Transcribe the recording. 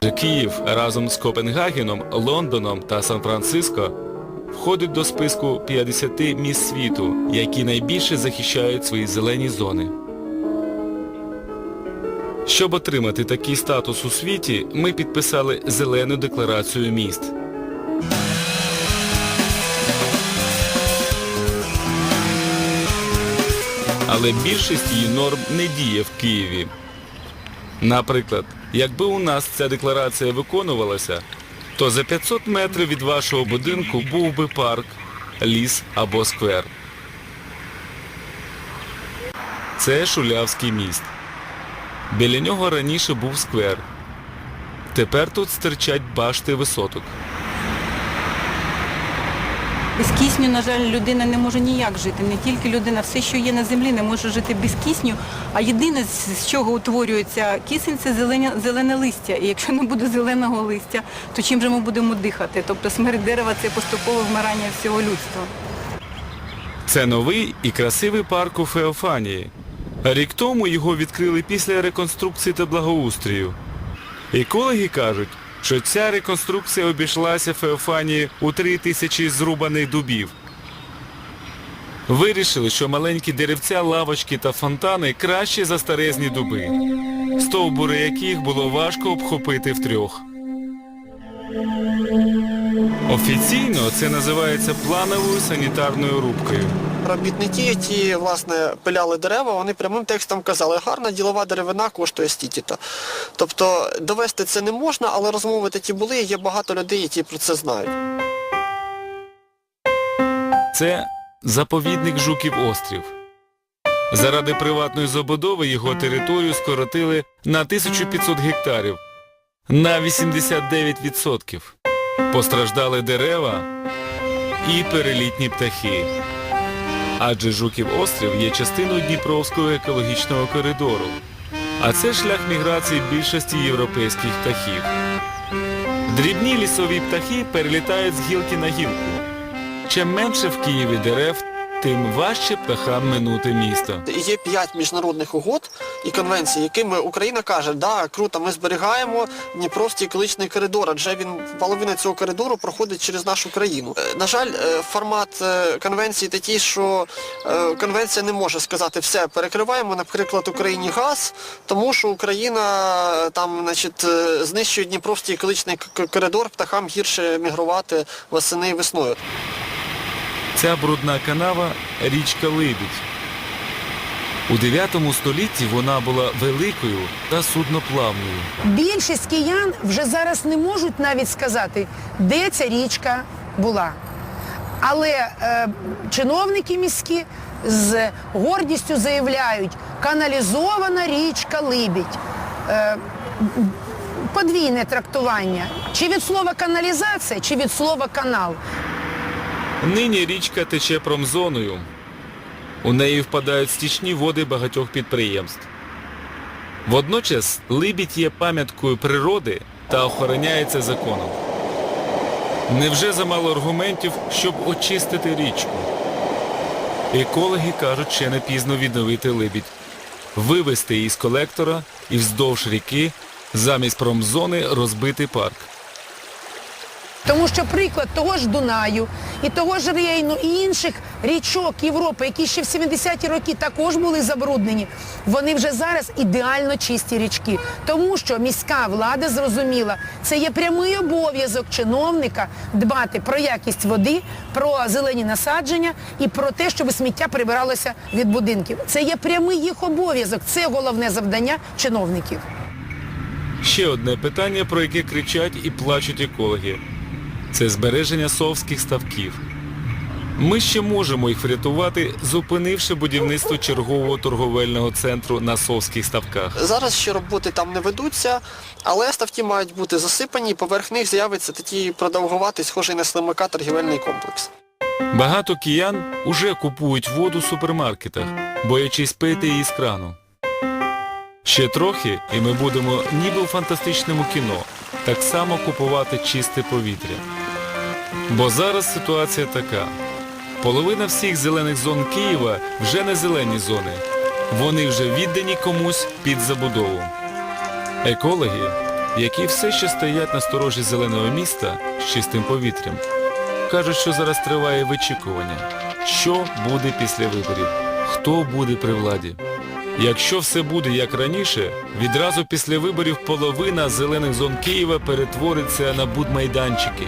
Київ разом з Копенгагеном, Лондоном та Сан-Франциско входить до списку 50 міст світу, які найбільше захищають свої зелені зони. Щоб отримати такий статус у світі, ми підписали Зелену декларацію міст. Але більшість її норм не діє в Києві. Наприклад, якби у нас ця декларація виконувалася, то за 500 метрів від вашого будинку був би парк, ліс або сквер. Це Шулявський міст. Біля нього раніше був сквер. Тепер тут стирчать башти висоток. Без кисню, на жаль, людина не може ніяк жити. Не тільки людина, все, що є на землі, не може жити без кисню. А єдине, з чого утворюється кисень, це зелене, зелене листя. І якщо не буде зеленого листя, то чим же ми будемо дихати? Тобто смерть дерева це поступове вмирання всього людства. Це новий і красивий парк у Феофанії. Рік тому його відкрили після реконструкції та благоустрію. Екологи кажуть, що ця реконструкція обійшлася Феофанії у три тисячі зрубаних дубів. Вирішили, що маленькі деревця, лавочки та фонтани краще за старезні дуби, стовбури яких було важко обхопити втрьох. Офіційно це називається плановою санітарною рубкою. Робітники, які власне пиляли дерева, вони прямим текстом казали, гарна ділова деревина коштує стільки-то. Тобто довести це не можна, але розмови такі були, і є багато людей, які про це знають. Це заповідник Жуків острів. Заради приватної забудови його територію скоротили на 1500 гектарів, на 89%. Постраждали дерева і перелітні птахи. Адже Жуків острів є частиною Дніпровського екологічного коридору. А це шлях міграції більшості європейських птахів. Дрібні лісові птахи перелітають з гілки на гілку. Чим менше в Києві дерев, тим важче птахам минути місто. Є п'ять міжнародних угод і конвенцій, якими Україна каже, да, круто, ми зберігаємо Дніпровський екологічний коридор, адже він половина цього коридору проходить через нашу країну. Е, На жаль, е, формат е, конвенції такий, що конвенція не може сказати все, перекриваємо, наприклад, Україні газ, тому що Україна там, значить, знищує Дніпровський екологічний коридор, птахам гірше мігрувати восени і весною. Ця брудна канава річка Либідь. У 9 столітті вона була великою та судноплавною. Більшість киян вже зараз не можуть навіть сказати, де ця річка була. Але е, чиновники міські з гордістю заявляють, каналізована річка Либідь. Е, подвійне трактування. Чи від слова каналізація, чи від слова канал. Нині річка тече промзоною. У неї впадають стічні води багатьох підприємств. Водночас Либідь є пам'яткою природи та охороняється законом. Невже замало аргументів, щоб очистити річку? Екологи кажуть, ще не пізно відновити Либідь, вивести її з колектора і вздовж ріки замість промзони розбити парк. Тому що приклад того ж Дунаю і того ж Рейну і інших річок Європи, які ще в 70-ті роки також були забруднені, вони вже зараз ідеально чисті річки. Тому що міська влада зрозуміла, це є прямий обов'язок чиновника дбати про якість води, про зелені насадження і про те, щоб сміття прибиралося від будинків. Це є прямий їх обов'язок, це головне завдання чиновників. Ще одне питання, про яке кричать і плачуть екологи. Це збереження совських ставків. Ми ще можемо їх врятувати, зупинивши будівництво чергового торговельного центру на совських ставках. Зараз ще роботи там не ведуться, але ставки мають бути засипані, і поверх них з'явиться такий продовгуватий, схожий на слимака торгівельний комплекс. Багато киян уже купують воду в супермаркетах, боячись пити її з крану. Ще трохи, і ми будемо ніби у фантастичному кіно, так само купувати чисте повітря. Бо зараз ситуація така. Половина всіх зелених зон Києва вже не зелені зони. Вони вже віддані комусь під забудову. Екологи які все ще стоять на сторожі зеленого міста з чистим повітрям. Кажуть, що зараз триває вичікування. Що буде після виборів? Хто буде при владі? Якщо все буде як раніше, відразу після виборів половина зелених зон Києва перетвориться на будмайданчики.